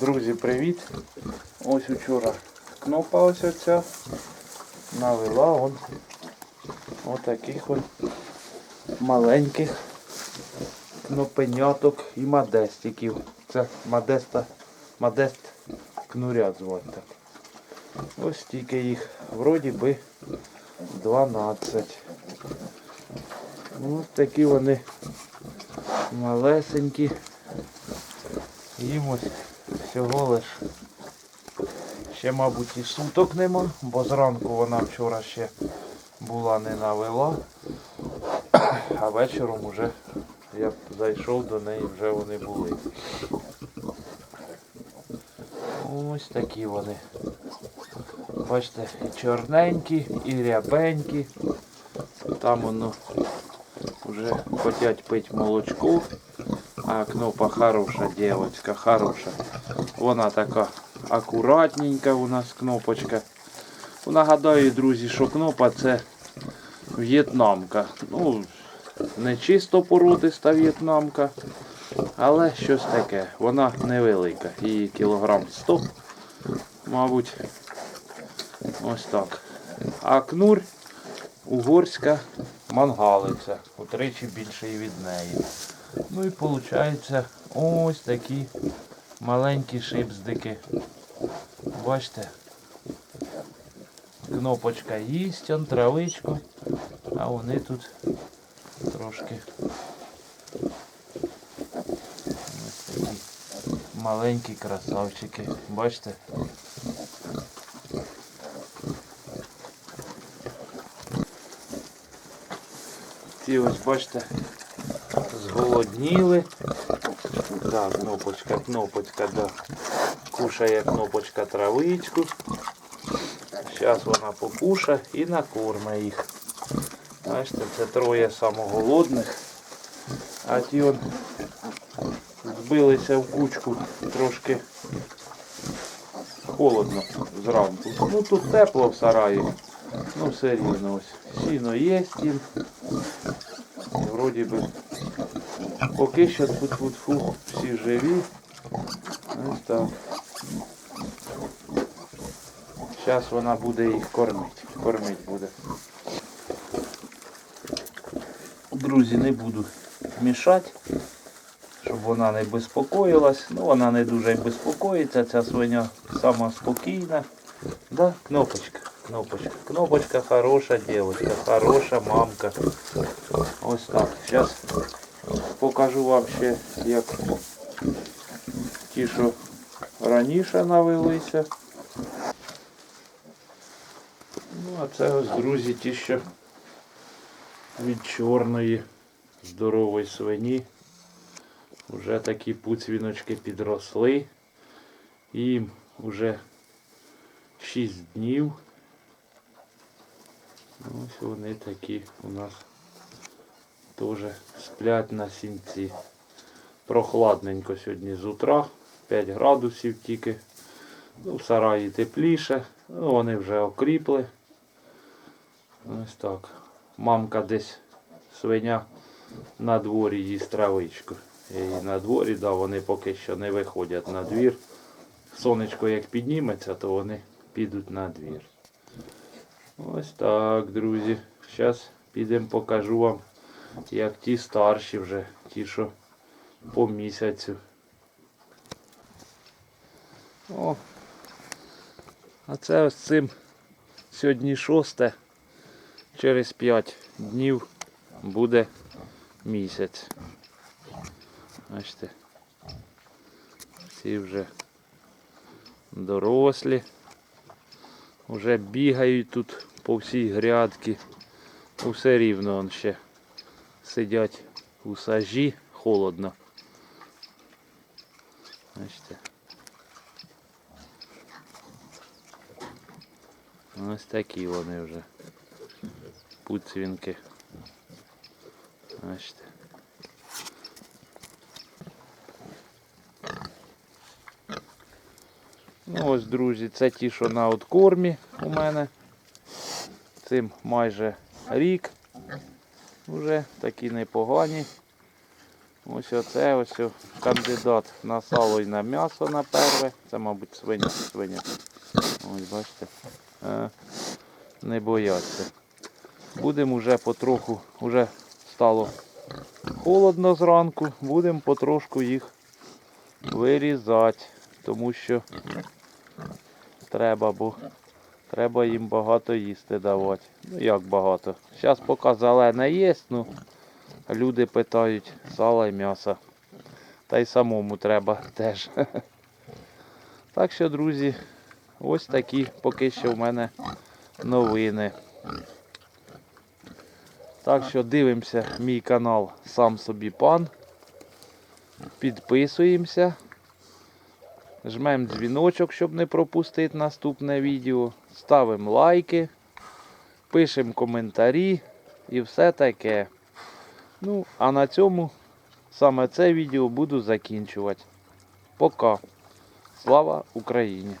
Друзі, привіт! Ось учора кнопа ось оця навела он отаких от маленьких кнопеняток і модестиків. Це модеста, модест кнурят звати так. Ось тільки їх вроді би 12. Ось такі вони малесенькі. Їм ось всього лиш ще, мабуть, і суток нема, бо зранку вона вчора ще була не навела, а вечором уже я зайшов до неї, вже вони були. Ось такі вони. Бачите, і чорненькі, і рябенькі. Там воно вже хочуть пити молочко. А кнопа хороша девочка, хороша. Вона така акуратненька у нас кнопочка. Нагадаю, друзі, що кнопа це в'єтнамка. Ну, не чисто породиста в'єтнамка, але щось таке. Вона невелика. Її кілограм 100, мабуть. Ось так. А кнур угорська мангалиця. Утричі більший від неї. Ну і виходить ось такі маленькі шипздики. Бачите? Кнопочка їсть, он травичку, а вони тут трошки ось такі маленькі красавчики. Бачите? Ці ось бачите, зголодніли. Да, кнопочка, кнопочка, да. Кушає кнопочка травичку. Зараз вона покуша і накорме їх. Бачите, це троє самоголодних. А ті от збилися в кучку трошки холодно зранку. Ну тут тепло в сараї. Ну все рівно ось. Сіно є їм. Вроді би Поки що тут фу всі живі. Ось так. Зараз вона буде їх кормити. Кормити буде. Друзі, не буду мішати, щоб вона не безпокоїлась. Ну вона не дуже безпокоїться, ця свиня сама спокійна. Да, кнопочка, кнопочка. Кнопочка хороша дівчинка, хороша мамка. Ось так. Зараз покажу вам ще, як ті, що раніше навелися. Ну, а це ось, друзі, ті, що від чорної здорової свині. Вже такі пуцвіночки підросли. Їм вже 6 днів. Ось вони такі у нас теж сплять на сінці. Прохладненько сьогодні з утра, 5 градусів тільки. Ну, в сараї тепліше, ну, вони вже окріпли. Ось так. Мамка десь свиня на дворі їсть травичку. Я на дворі, да, вони поки що не виходять на двір. Сонечко як підніметься, то вони підуть на двір. Ось так, друзі. Зараз підемо покажу вам як ті старші вже, ті, що по місяцю. О, а це ось цим сьогодні шосте, через 5 днів буде місяць. Бачите, всі вже дорослі, вже бігають тут по всій грядці. Все рівно он ще сидять у сажі, холодно. Бачите. Ось такі вони вже. Пуцвінки. Бачите. Ну ось, друзі, це ті, що на откормі у мене. Цим майже рік. Вже такі непогані. Ось оце ось кандидат на сало і на м'ясо на перве. Це, мабуть, свиня. свиня. Ось бачите. Е, не бояться. Будемо вже потроху, вже стало холодно зранку, будемо потрошку їх вирізати, тому що треба, бо треба їм багато їсти давати. Ну як багато. Зараз поки зелене є, ну люди питають сала і м'яса. Та й самому треба теж. Так що, друзі, ось такі поки що в мене новини. Так що дивимося мій канал Сам собі пан. Підписуємося. Жмемо дзвіночок, щоб не пропустити наступне відео. Ставимо лайки, пишемо коментарі і все таке. Ну, а на цьому саме це відео буду закінчувати. Пока. Слава Україні!